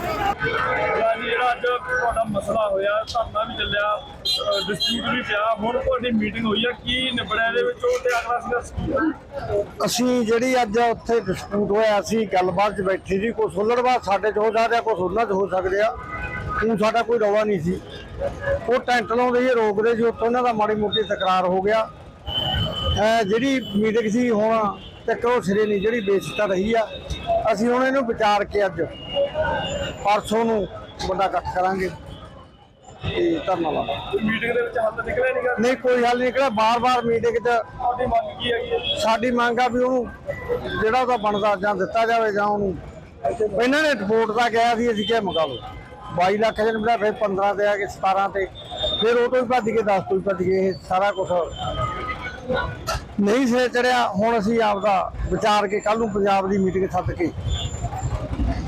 ਜਿਹੜਾ ਅੱਜ ਤੁਹਾਡਾ ਮਸਲਾ ਹੋਇਆ, ਧਰਨਾ ਵੀ ਚੱਲਿਆ ਡਿਸਪਿਊਟ ਵੀ ਪਿਆ, ਹੁਣ ਤੁਹਾਡੀ ਮੀਟਿੰਗ ਹੋਈ ਆ, ਕੀ ਨਿਬੜਿਆ ਇਹਦੇ ਵਿੱਚ? ਉਹ ਤੇ ਅਗਲਾ ਸੰਘਰਸ਼ ਕੀ ਆ? ਅਸੀਂ ਜਿਹੜੀ ਅੱਜ ਉੱਥੇ ਡਿਸਪਿਊਟ ਹੋਇਆ ਸੀ ਗੱਲਬਾਤ 'ਚ ਬੈਠੇ ਸੀ, ਕੋਈ ਸੁਲੜਬਾਤ ਸਾਡੇ 'ਚ ਹੋ ਸਕਦਾ ਕੋਈ ਉਹਨਾਂ 'ਚ ਹੋ ਸਕਦੇ ਆ। ਉਹ ਸਾਡਾ ਕੋਈ ਰੌਲਾ ਨਹੀਂ ਸੀ। ਉਹ ਟੈਂਟ ਲਾਉਂਦੇ ਸੀ, ਰੋਕਦੇ ਸੀ, ਉੱਥੋਂ ਉਹਨਾਂ ਦਾ ਮਾੜੀ ਮੋਟੀ ਤਕਰਾਰ ਹੋ ਗਿਆ। ਅਹ, ਜਿਹੜੀ ਮੀਟਿੰਗ ਸੀ ਹੁਣ ਤੱਕ ਉਹ ਸਿਰੇ ਨਹੀਂ, ਜਿਹੜੀ ਬੇਇੱਜ਼ਤੀ ਰਹੀ ਆ, ਅਸੀਂ ਹੁਣ ਇਹਨੂੰ ਵਿਚਾਰ ਕੇ ਅੱਜ ਪਰਸੋਂ ਨੂੰ ਵੱਡਾ ਇਕੱਠ ਕਰਾਂਗੇ। ਤੇ ਧਰਨਾ ਲਾਵਾਂਗੇ। ਮੀਟਿੰਗ ਦੇ ਵਿੱਚ ਹੱਲ ਨਿਕਲਿਆ ਨਹੀਂਗਾ ਨਹੀਂ ਕੋਈ ਹੱਲ ਨਹੀਂ ਨਿਕਲਿਆ। ਬਾਰ-ਬਾਰ ਮੀਟਿੰਗ 'ਚ ਤੁਹਾਡੀ ਮੰਗ ਕੀ ਹੈਗੀ ਹੈ ਸਾਡੀ ਮੰਗ ਆ ਵੀ ਉਹਨੂੰ ਜਿਹੜਾ ਉਹਦਾ ਬਣਦਾ ਜਾਂ ਦਿੱਤਾ ਜਾਵੇ ਜਾਂ ਉਹਨੂੰ ਇਹਨਾਂ ਨੇ ਰਿਪੋਰਟ ਤਾਂ ਕਿਹਾ ਸੀ ਅਸੀਂ ਕਿਹਾ ਮੁਕਾ ਲਓ। 22 ਲੱਖ ਦੇ ਨਿਬੜਾ ਫਿਰ 15 ਤੇ ਆ ਕੇ 17 ਤੇ। ਫਿਰ ਉਹ ਤੋਂ ਵੀ ਭੱਜ ਕੇ 10 ਤੋਂ ਵੀ ਭੱਜ ਗਏ ਇਹ ਸਾਰਾ ਕੁਝ ਨਹੀਂ ਸੇ ਚੜਿਆ ਹੁਣ ਅਸੀਂ ਆਪਦਾ ਵਿਚਾਰ ਕੇ ਕੱਲ ਨੂੰ ਪੰਜਾਬ ਦੀ ਮੀਟਿੰਗ ਸੱਦ ਕੇ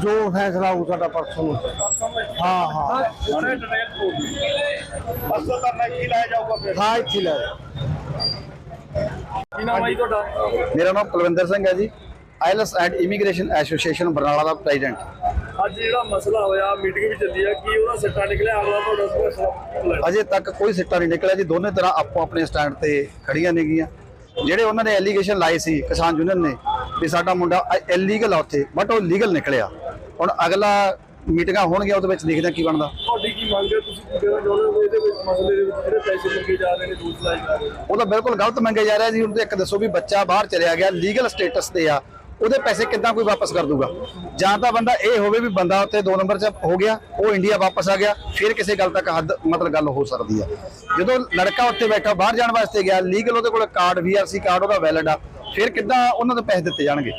ਜੋ ਫੈਸਲਾ ਹੋਊ ਸਾਡਾ ਪਰਸੋਂ ਨੂੰ। ਵਿੱਚ ਹਾਂ ਹਾਂ। ਹੁਣੇ ਡਿਟੇਲ ਹੋਊਗੀ ਪਰਸੋਂ ਕਰਨਾ ਕੀ ਲਾਇਆ ਜਾਊਗਾ ਫਿਰ। ਹਾਂ ਇੱਥੇ ਲੈ ਜਾਓ। ਕੀ ਨਾਮ ਹੈ ਤੁਹਾਡਾ? ਮੇਰਾ ਨਾਮ ਕੁਲਵਿੰਦਰ ਸਿੰਘ ਹੈ ਜੀ। IELTS and immigration association Barnala the president. ਅੱਜ ਜਿਹੜਾ ਮਸਲਾ ਹੋਇਆ ਮੀਟਿੰਗ ਵੀ ਚੱਲੀ ਆ ਕੀ ਉਹਦਾ ਸਿੱਟਾ ਨਿਕਲਿਆ? ਅਗਲਾ ਤੁਹਾਡਾ plan? ਅਜੇ ਤੱਕ ਕੋਈ ਸਿੱਟਾ ਨਹੀਂ ਨਿਕਲਿਆ ਜੀ। ਦੋਨੇ ਤਰ੍ਹਾਂ ਆਪੋ ਆਪਣੇ ਸਟੈਂਡ ਤੇ ਖੜੀਆਂ ਨੇਗੀਆਂ ਜਿਹੜੇ ਉਹਨਾਂ ਨੇ ਐਲੀਗੇਸ਼ਨ ਲਾਏ ਸੀ ਕਿਸਾਨ ਯੂਨੀਅਨ ਨੇ ਵੀ ਸਾਡਾ ਮੁੰਡਾ ਇਲੀਗਲ ਆ ਉੱਥੇ ਬਟ ਉਹ ਲੀਗਲ ਨਿਕਲਿਆ। ਹੁਣ ਅਗਲਾ ਮੀਟਿੰਗਾਂ ਹੋਣਗੀਆਂ ਉਹਦੇ ਵਿੱਚ ਦੇਖਦੇ ਹਾਂ ਕੀ ਬਣਦਾ। ਤੁਹਾਡੀ ਕੀ ਮੰਗ ਹੈ? ਤੁਸੀਂ ਕੀ ਕਹਿਣਾ ਚਾਹੁੰਦੇ ਹੋ? ਇਹਦੇ ਵਿੱਚ ਮਸਲੇ ਦੇ ਵਿੱਚ ਜਿਹੜੇ ਪੈਸੇ ਮੰਗੇ ਜਾ ਰਹੇ ਨੇ ਦੋਸ਼ ਲਾਏ ਜਾ ਰਹੇ ਨੇ। ਉਹ ਤਾਂ ਬਿਲਕੁਲ ਗਲਤ ਮੰਗਿਆ ਜਾ ਰਿਹਾ ਜੀ। ਹੁਣ ਤੇ ਇੱਕ ਦੱਸੋ ਵੀ ਬੱਚਾ ਬਾਹਰ ਚਲਿਆ ਗਿਆ ਲੀਗਲ ਸਟੇਟਸ ਤੇ ਆ ਉਹਦੇ ਪੈਸੇ ਕਿੱਦਾਂ ਕੋਈ ਵਾਪਸ ਕਰ ਦੂਗਾ? ਜਾਂ ਤਾਂ ਬੰਦਾ ਇਹ ਹੋਵੇ ਵੀ ਬੰਦਾ ਉੱਥੇ 2 ਨੰਬਰ 'ਚ ਹੋ ਗਿਆ ਉਹ ਇੰਡੀਆ ਵਾਪਸ ਆ ਗਿਆ ਫਿਰ ਕਿਸੇ ਗੱਲ ਤੱਕ ਹੱਦ ਮਤਲਬ ਗੱਲ ਹੋ ਸਕਦੀ ਆ। ਜਦੋਂ ਲੜਕਾ ਉੱਥੇ ਬੈਠਾ ਬਾਹਰ ਜਾਣ ਵਾਸਤੇ ਗਿਆ ਲੀਗਲ ਉਹਦੇ ਕੋਲ ਕਾਰਡ ਵੀਆਰਸੀ ਕਾਰਡ ਉਹਦਾ ਵੈਲਿਡ ਆ ਫਿਰ ਕਿੱਦਾਂ ਉਹਨਾਂ ਤੋਂ ਪੈਸੇ ਦਿੱਤੇ ਜਾਣਗੇ?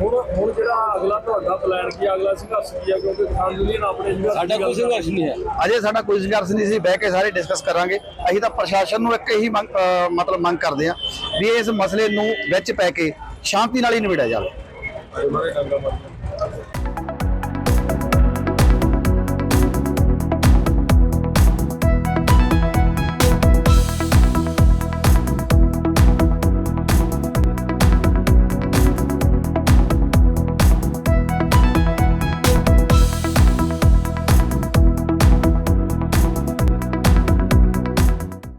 ਹੁਣ ਹੁਣ ਜਿਹੜਾ ਅਗਲਾ ਤੁਹਾਡਾ ਪਲਾਨ ਕੀ ਆ, ਅਗਲਾ ਸੰਘਰਸ਼ ਕੀ ਆ? ਕਿਉਂਕਿ ਕਿਸਾਨ ਯੂਨੀਅਨ ਆਪਣੇ ਸੰਘਰਸ਼ ਸਾਡਾ ਕੋਈ ਸੰਘਰਸ਼ ਨਹੀਂ ਹੈ। ਅਜੇ ਸਾਡਾ ਕੋਈ ਸੰਘਰਸ਼ ਨਹੀਂ ਸੀ। ਬਹਿ ਕੇ ਸਾਰੇ ਡਿਸਕਸ ਕਰਾਂਗੇ। ਅਸੀਂ ਤਾਂ ਪ੍ਰਸ਼ਾਸਨ ਨੂੰ ਇੱਕ ਹੀ ਮੰਗ ਅਹ ਮਤਲਬ ਮੰਗ ਕਰਦੇ ਆ ਵੀ ਇਸ ਮਸਲੇ ਨੂੰ ਵਿੱਚ ਪੈ ਕੇ ਸ਼ਾਂਤੀ ਨਾਲ ਹੀ ਨਿਬੜਿਆ ਜਾਵੇ।